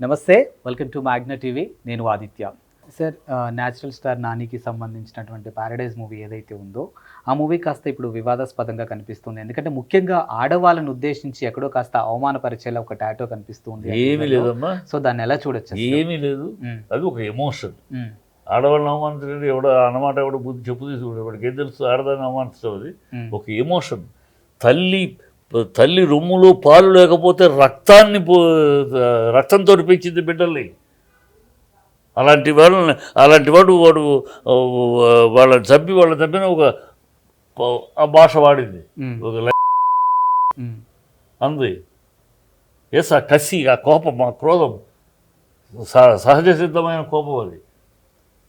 నమస్తే welcome to Magna TV నేను Aditya. Sir natural star నానికి సంబంధించినటువంటి ప్యారడైజ్ మూవీ ఏదైతే ఉందో ఆ మూవీ కాస్త ఇప్పుడు వివాదాస్పదంగా కనిపిస్తుంది. ఎందుకంటే ముఖ్యంగా ఆడవాళ్ళని ఉద్దేశించి ఎక్కడో కాస్త అవమానపరిచేలా ఒక టాటో కనిపిస్తుంది ఏమీ లేదమ్మా. సో దాన్ని ఎలా చూడొచ్చు? ఏమీ లేదు. అది ఒక ఎమోషన్ ఆడవాళ్ళని అవమానించడం ఎవడ అన్నమాట ఎవడ బుద్ధి చెప్పు తీసుకుంటే వాడికి ఏం తెలుసు? ఆడదాన్ని అవమానించడం అది. ఉమ్, ఒక ఎమోషన్ తల్లి తల్లి రొమ్ములో పాలు లేకపోతే రక్తాన్ని పో- రక్తంతో పెంచింది బిడ్డల్ని. అలాంటి వాళ్ళని అలాంటి వాడు వాడు వాళ్ళని చంపి వాళ్ళని చంపిన ఒక ఆ భాష వాడింది. ఒక అంది. ఎస్ ఆ కసి ఆ కోపం ఆ క్రోధం. సహజ సిద్ధమైన కోపం అది.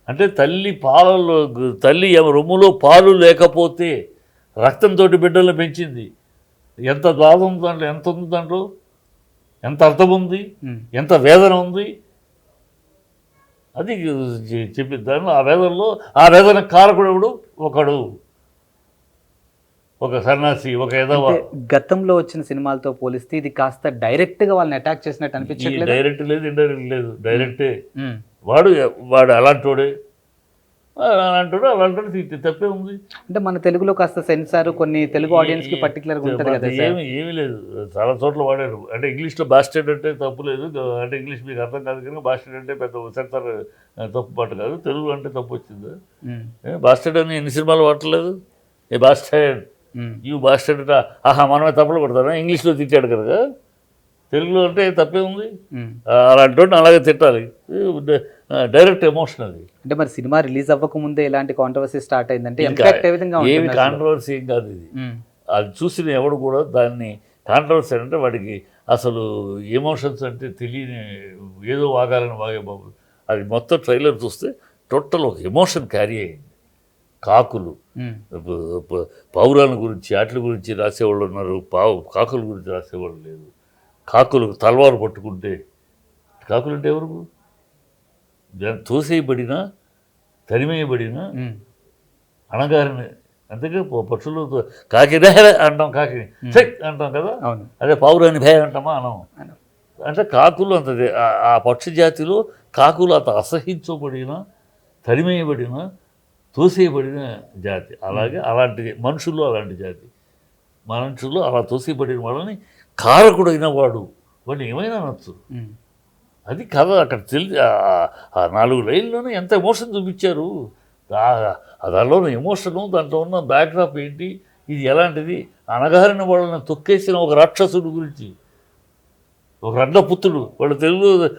అంటే తల్లి పాలలో తల్లి రొమ్ములో పాలు లేకపోతే రక్తంతో బిడ్డలను పెంచింది. ఎంత బాధ ఉంది దాంట్లో ఎంత ఉంది దాంట్లో? ఎంత అర్థం ఉంది? ఎంత వేదన ఉంది? అది చెప్పి దానిలో ఆ వేదనలో ఆ వేదన కారకుడు ఒకడు. ఒక సన్యాసి ఒక అంటే గతంలో వచ్చిన సినిమాలతో పోలిస్తే ఇది కాస్త డైరెక్ట్గా వాళ్ళని అటాక్ చేసినట్టు ఈ అనిపించట్లేదు డైరెక్ట్ లేదు ఇండైరెక్ట్ లేదు. డైరెక్టే. వాడు వాడు అలాంటోడే అలాంటోడు తిట్టి తప్పే ఉంది. అంటే మన తెలుగులో కాస్త సెన్సార్ కొన్ని తెలుగు ఆడియన్స్కి పర్టికులర్గా ఉంటది కదా ఏమి ఏమీ లేదు. చాలా చోట్ల వాడారు. అంటే ఇంగ్లీష్లో బాస్టెడ్ అంటే తప్పు లేదు. అంటే ఇంగ్లీష్ మీకు అర్థం కాదు కనుక బాస్టెడ్ అంటే పెద్ద సెన్సార్ తప్పు పాట కాదు. తెలుగు అంటే తప్పు వచ్చింది? బాస్టెడ్ అని ఎన్ని సినిమాలు వాడలేదు ఏ బాస్టెడ్ యూ బాస్టెడ్ అంటే ఆహా మనమే తప్పులు కొడతారా ఇంగ్లీష్లో తిట్టాడు కనుక. తెలుగులో అంటే తప్పే ఉంది. అలాంటి అలాగే తిట్టాలి. డైరెక్ట్ ఎమోషన్ అది అంటే మరి సినిమా రిలీజ్ అవ్వక ముందే ఇలాంటి కాంట్రవర్సీ స్టార్ట్ అయిందంటే ఏమి? కాంట్రవర్సీ ఏం కాదు ఇది. అది చూసిన ఎవడు కూడా దాన్ని కాంట్రవర్సీ అంటే వాడికి అసలు ఎమోషన్స్ అంటే తెలియని ఏదో వాగాలని వాగే బాబు. అది మొత్తం ట్రైలర్ చూస్తే టోటల్ ఒక ఎమోషన్ క్యారీ అయింది కాకులు. పౌరాల గురించి వాటి గురించి రాసేవాళ్ళు ఉన్నారు. పావు కాకుల గురించి రాసేవాళ్ళు లేదు. కాకులు తలవారు పట్టుకుంటే కాకులు అంటే ఎవరు? తోసేయబడిన తరిమేయబడిన ఉమ్, అనగారిని అందుకే పక్షులు కాకి అంటాం కాకిని చెక్ అంటాం కదా? అదే పావురాని భయ అంటామా? అనం. అంటే కాకులు అంత ఆ- పక్షి జాతిలో కాకులు అంత అసహించబడిన తరిమేయబడిన తోసేయబడిన జాతి. అలాగే అలాంటి మనుషుల్లో అలాంటి జాతి. మనుషుల్లో అలా తోసేయబడిన వాళ్ళని కారకుడైన వాడు. వాడిని ఏమైనా అనొచ్చు. అది కథ అక్కడ తెలిసి ఆ- నాలుగు లైన్లోనే ఎంత ఎమోషన్ చూపించారు. దానిలో ఉన్న ఎమోషను దాంట్లో ఉన్న బ్యాక్డ్రాప్ ఏంటి ఇది ఎలాంటిది అనగారిన వాళ్ళని తొక్కేసిన ఒక రాక్షసుడు గురించి. ఒక రండపుత్రుడు వాళ్ళు తెలుగు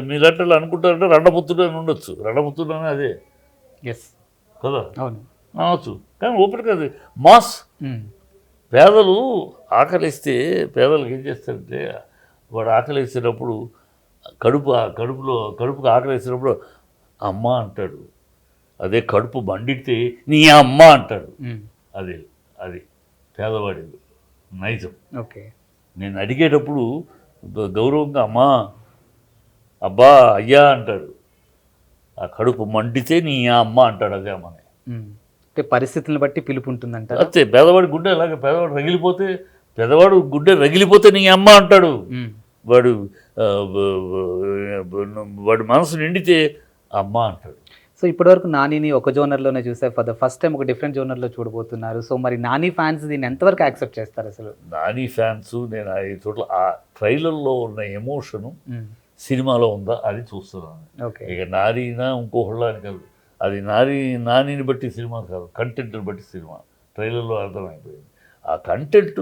మీ లెటర్లు అనుకుంటారంటే రండపుత్రుడు అని ఉండొచ్చు. రండపుత్రుడు అని అదే. ఎస్ కదా? అవును. అనవచ్చు కానీ ఓపెన్ కాదు. మాస్. ఉమ్, పేదలు ఆకలిస్తే పేదలకు ఏం చేస్తారంటే వాడు ఆకలిసినప్పుడు కడుపు కడుపులో కడుపుకి ఆకలిసినప్పుడు అమ్మ అంటాడు. అదే కడుపు మండితే నీ అమ్మ అంటాడు. అది అది పేదవాడి నైజం. ఓకే. నేను అడిగేటప్పుడు గౌరవంగా అమ్మా అబ్బా అయ్యా అంటాడు. ఆ కడుపు మండితే నీ అమ్మ అంటాడు అదే అమ్మని. అంటే పరిస్థితులను బట్టి పిలుపు ఉంటుందంట అంతే పేదవాడి గుండె అలాగే పేదవాడు రగిలిపోతే పేదవాడు గుండె రగిలిపోతే నీ అమ్మ అంటాడు. వాడు వాడి మనసు నిండితే అమ్మ అంటాడు. సో ఇప్పటివరకు నానిని ఒక జోనర్లోనే చూసే ఫర్ ద ఫస్ట్ టైం ఒక డిఫరెంట్ జోనర్లో చూడబోతున్నారు. సో మరి నాని ఫ్యాన్స్ దీన్ని ఎంతవరకు యాక్సెప్ట్ చేస్తారు అసలు? నాని ఫ్యాన్స్ నేను ఆ చోట్ల ఆ ట్రైలర్లో ఉన్న ఎమోషను సినిమాలో ఉందా అది చూస్తున్నాను. ఓకే. ఇక నారీనా ఇంకోహళ్ళ అని కాదు. అది నారీ నానిని బట్టి సినిమా కాదు కంటెంట్ని బట్టి సినిమా. ట్రైలర్లో అర్థమైపోయింది. ఆ కంటెంట్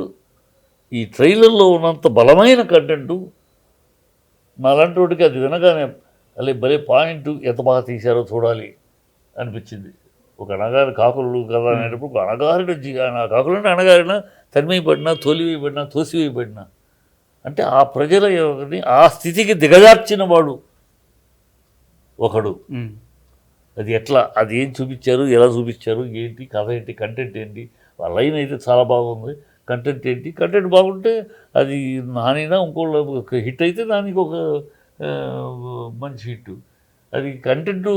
ఈ ట్రైలర్లో ఉన్నంత బలమైన కంటెంట్ మాలాంటి వాడికి అది వినగానే అలే భలే పాయింట్ ఎంత బాగా తీశారో చూడాలి అనిపించింది. ఒక అణగారి కాకులు కదా అనేటప్పుడు ఒక అణగారిన జీ- కాకులు అంటే అణగారిన తరిమిపడినా తోలివేయబడినా తోసివేయబడినా. అంటే ఆ ప్రజల ఆ స్థితికి దిగజార్చిన వాడు ఒకడు. అది ఎట్లా? అది ఏం చూపించారు? ఎలా చూపించారు? ఏంటి? కథ ఏంటి? కంటెంట్ ఏంటి? ఆ లైన్ అయితే చాలా బాగుంది. కంటెంట్ ఏంటి? కంటెంట్ బాగుంటే అది నానైనా ఇంకోళ్ళ హిట్ అయితే దానికి ఒక మంచి హిట్ అది కంటెంట్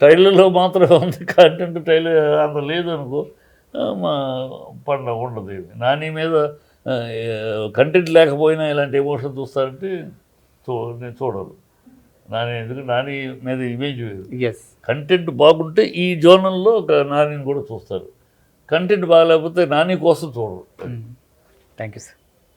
ట్రైలర్లో మాత్రమే ఉంది కంటెంట్ ట్రైలర్ అంత లేదు అనుకో మా పండ ఉండదు ఏమి. నాని మీద కంటెంట్ లేకపోయినా ఇలాంటి ఎమోషన్ చూస్తారంటే చూ నేను చూడరు నాని ఎందుకు? నాని మీద ఇమేజ్ ఎస్ కంటెంట్ బాగుంటే ఈ జోనల్లో ఒక నానిని కూడా చూస్తారు. కంటెంట్ బాగాలేకపోతే నాని కోసం చూడరు థ్యాంక్ యూ సార్.